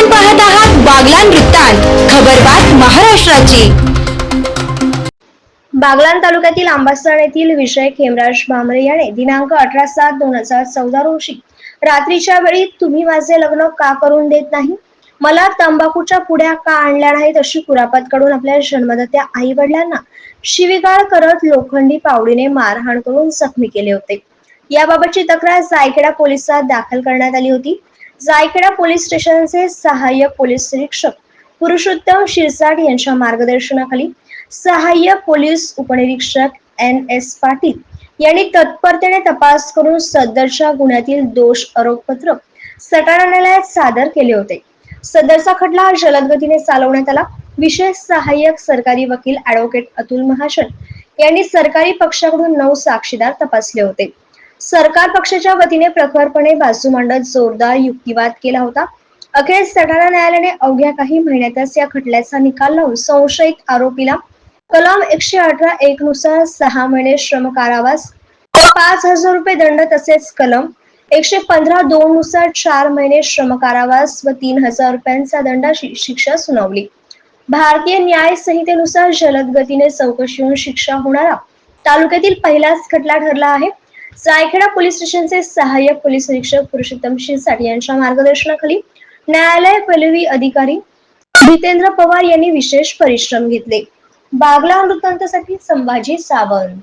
आपण पाहत आहात बागलान वृत्तांत खबरबात महाराष्ट्राची. बागलाण तालुक्यातील आंबासण येथील विषय खेमराज भामरे याने दिनांक अठरा सात दोन हजार चौदा रोजी रात्रीच्या वेळी तुम्ही माझे लग्न का करून देत नाही? मला तंबाखूच्या पुड्या का आणल्या नाहीत अशी कुरापत कडून आपल्या जन्मदात्या आई वडिलांना शिवीगाळ करत लोखंडी पावडीने मारहाण करून जखमी केले होते. याबाबतची तक्रार जायखेडा पोलिसात दाखल करण्यात आली होती. जायखेडा पोलीस स्टेशनचे सहाय्यक पोलीस निरीक्षक पुरुषोत्तम शिरसाट यांच्या मार्गदर्शनाखाली सहाय्यक पोलीस उपनिरीक्षक एन एस पाटील यांनी तत्परतेने तपास करून सदरच्या गुन्ह्यातील दोष आरोपपत्र सटाणा न्यायालयात सादर केले होते. सदरचा खटला जलद गतीने चालवण्यात आला. विशेष सहाय्यक सरकारी वकील ऍडव्होकेट अतुल महाजन यांनी सरकारी पक्षाकडून नऊ साक्षीदार तपासले होते. सरकार पक्षाच्या वतीने प्रखरपणे बाजू मांडत जोरदार युक्तिवाद केला होता. अखेर सटाणा न्यायालयाने अवघ्या काही महिन्यातच या खटल्याचा निकाल लावून संशयित आरोपीला कलम एकशे अठरा एक नुसार सहा महिने श्रम कारावास पाच हजार रुपये दंड तसेच कलम एकशे पंधरा दोन नुसार चार महिने श्रम कारावास व तीन हजार रुपयांचा दंडाची शिक्षा सुनावली. भारतीय न्याय संहितेनुसार जलद गतीने चौकशी होऊन शिक्षा होणारा तालुक्यातील पहिलाच खटला ठरला आहे. जायखेडा पोलीस स्टेशनचे सहाय्यक पोलीस निरीक्षक पुरुषोत्तम शिरसाट यांच्या मार्गदर्शनाखाली न्यायालय पलवी अधिकारी जितेंद्र पवार यांनी विशेष परिश्रम घेतले. बागला वृत्तांतासाठी संभाजी सावंत.